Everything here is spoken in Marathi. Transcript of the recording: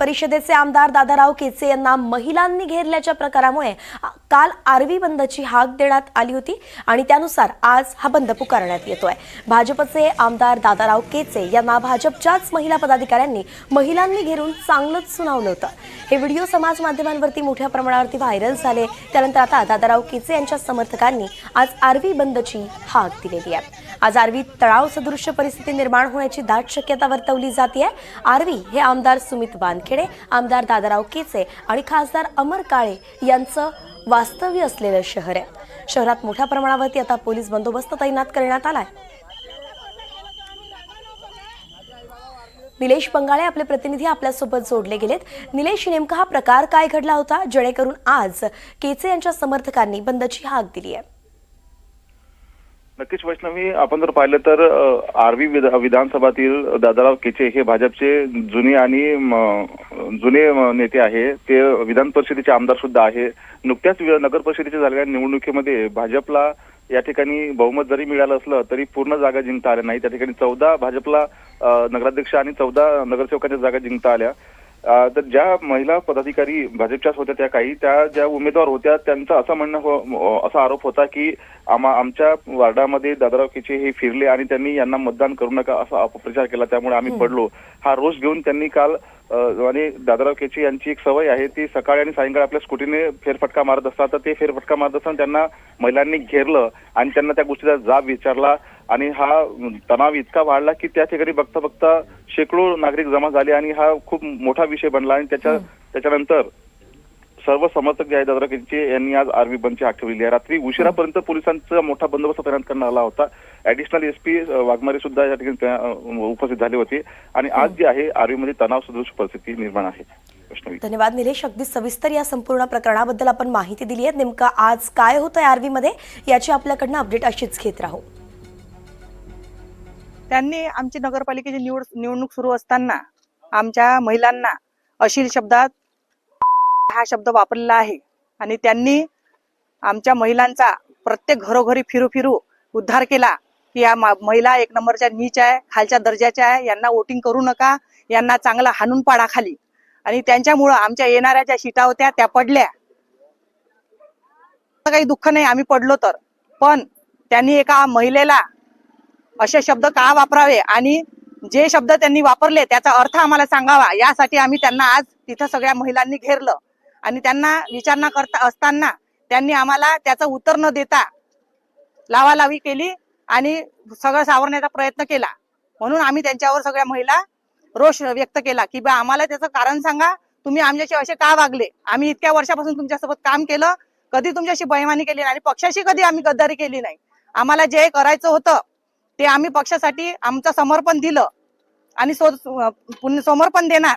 परिषदेचे आमदार दादाराव केचे यांना महिलांनी घेरल्याच्या प्रकारामुळे काल आरवी बंदची हाक देण्यात आली होती आणि त्यानुसार आज हा बंद पुकारण्यात येतोय. भाजपचे आमदार दादाराव केचे यांना भाजपच्याच महिला पदाधिकाऱ्यांनी महिलांनी घेरून चांगलंच सुनावलं होतं. हे व्हिडिओ समाज माध्यमांवरती मोठ्या प्रमाणावरती व्हायरल झाले. त्यानंतर आता दादाराव केचे यांच्या समर्थकांनी आज आरवी बंदची हाक दिलेली आहे. आज आर्वी तळाव सदृश परिस्थिती निर्माण होण्याची दाट शक्यता वर्तवली जाते आर्वी हे आमदार सुमित वानखेडे आमदार दादाराव केचे आणि खासदार अमर काळे यांचं वास्तव्य असलेलं शहर आहे. शहरात मोठ्या प्रमाणावरती आता पोलीस बंदोबस्त तैनात करण्यात आलाय. निलेश पंगाळे आपले प्रतिनिधी आपल्यासोबत जोडले गेलेत. निलेश नेमका हा प्रकार काय घडला होता? जेणेकरून आज केचे यांच्या समर्थकांनी बंदची हाक दिली आहे. नक्कीच वैष्णवी आपण जर पाहिलं तर आर्वी विधानसभातील दादाराव केचे हे भाजपचे जुने आणि जुने नेते आहे. ते विधान परिषदेचे आमदार सुद्धा आहे. नुकत्याच वि- नगर परिषदेच्या झालेल्या निवडणुकीमध्ये भाजपला या ठिकाणी बहुमत जरी मिळालं असलं तरी पूर्ण जागा जिंकता आल्या नाही. त्या ठिकाणी चौदा भाजपला नगराध्यक्ष आणि चौदा नगरसेवकांच्या जागा जिंकता आल्या. तर ज्या महिला पदाधिकारी भाजपच्याच होत्या त्या काही त्या ज्या उमेदवार होत्या त्यांचं असं म्हणणं हो- असा आरोप होता की आम्हा आमच्या वार्डामध्ये दादाराव केचे हे फिरले आणि त्यांनी यांना मतदान करू नका असा अपप्रचार केला. त्यामुळे आम्ही पडलो. हा रोष घेऊन त्यांनी काल आणि दादाराव केचे यांची एक सवय आहे ती सकाळी आणि सायंकाळी आपल्या स्कूटीने फेरफटका मारत असतात. तर ते फेरफटका मारत असताना त्यांना महिलांनी घेरलं आणि त्यांना त्या गोष्टीचा जाब विचारला आणि हा तणाव इतका वाढला की त्या ठिकाणी बघता बघता शेकडो नागरिक जमा झाले आणि हा खूप मोठा विषय बनला आणि त्याच्या त्याच्यानंतर सर्व समर्थक जे आहेत दादरा केचे यांनी आज आर्मी बंदची हाक ठेवलेली आहे. रात्री उशिरापर्यंत पोलिसांचा मोठा बंदोबस्त तैनात करण्यात आला होता. ऍडिशनल एसपी वाघमारे सुद्धा या ठिकाणी उपस्थित झाले होते. आणि आज जे आहे आर्मीमध्ये तणाव सदृश परिस्थिती निर्माण आहे. धन्यवाद निलेश. अगदी सविस्तर या संपूर्ण प्रकरणाबद्दल आपण माहिती दिली आहे. नेमकं आज काय होतंय आरवीमध्ये याची आपल्याकडनं अपडेट अशीच घेत राहू. त्यांनी आमची नगरपालिकेची निवड निवडणूक सुरू असताना आमच्या महिलांना अशील शब्दात हा शब्द वापरलेला आहे. आणि त्यांनी आमच्या महिलांचा प्रत्येक घरोघरी फिरू फिरू उद्धार केला की या महिला एक नंबरच्या नीच आहे खालच्या दर्जाच्या आहे यांना वोटिंग करू नका यांना चांगला हाणून पाडा खाली. आणि त्यांच्यामुळं आमच्या येणाऱ्या ज्या शिटा होत्या त्या पडल्या. काही दुःख नाही आम्ही पडलो तर. पण त्यांनी एका महिलेला असे शब्द का वापरावे? आणि जे शब्द त्यांनी वापरले त्याचा अर्थ आम्हाला सांगावा. यासाठी आम्ही त्यांना आज तिथं सगळ्या महिलांनी घेरलं. आणि त्यांना विचारणा करता असताना त्यांनी आम्हाला त्याचं उत्तर न देता लावालावी केली आणि सगळं सावरण्याचा प्रयत्न केला. म्हणून आम्ही त्यांच्यावर सगळ्या महिला रोष व्यक्त केला की बा आम्हाला त्याचं कारण सांगा. तुम्ही आमच्याशी असे का वागले? आम्ही इतक्या वर्षापासून तुमच्यासोबत काम केलं. कधी तुमच्याशी बैमानी केली नाही आणि पक्षाशी कधी आम्ही गद्दारी केली नाही? आम्हाला जे करायचं होतं ते आम्ही पक्षासाठी आमचं समर्पण दिलं. आणि सो समर्पण देणार.